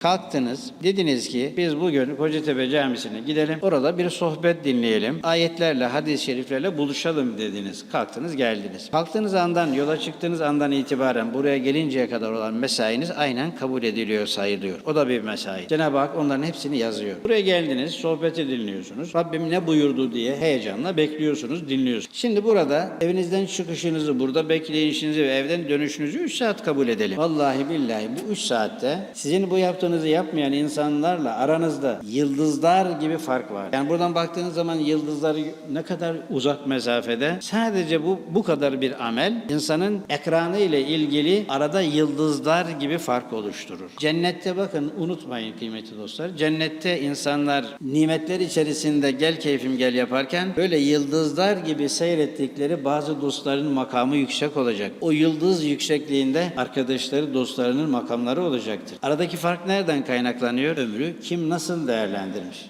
Kalktınız, dediniz ki biz bugün Kocatepe Camisi'ne gidelim, orada bir sohbet dinleyelim, ayetlerle, hadis-i şeriflerle buluşalım dediniz. Kalktınız, geldiniz. Kalktığınız andan, yola çıktığınız andan itibaren buraya gelinceye kadar olan mesainiz aynen kabul ediliyor, sayılıyor. O da bir mesai. Cenab-ı Hak onların hepsini yazıyor. Buraya geldiniz, sohbeti dinliyorsunuz. Rabbim ne buyurdu diye heyecanla bekliyorsunuz, dinliyorsunuz. Şimdi burada evinizden çıkışınızı, burada bekleyişinizi ve evden dönüşünüzü 3 saat kabul edelim. Vallahi billahi bu 3 saatte sizin bu yaptığınızı yapmayan insanlarla aranızda yıldızlar gibi fark var. Yani buradan baktığınız zaman yıldızlar ne kadar uzak mesafede. Sadece bu bu kadar bir amel insanın ekranı ile ilgili arada yıldızlar gibi fark oluşturur. Cennette bakın unutmayın kıymetli dostlar. Cennette insanlar nimetler içerisinde gel keyfim gel yaparken böyle yıldızlar gibi seyrettikleri bazı dostların makamı yüksek olacak. O yıldız yüksekliğinde arkadaşları, dostlarının makamları olacaktır. Aradaki fark nereden kaynaklanıyor? Ömrü kim nasıl değerlendirmiş?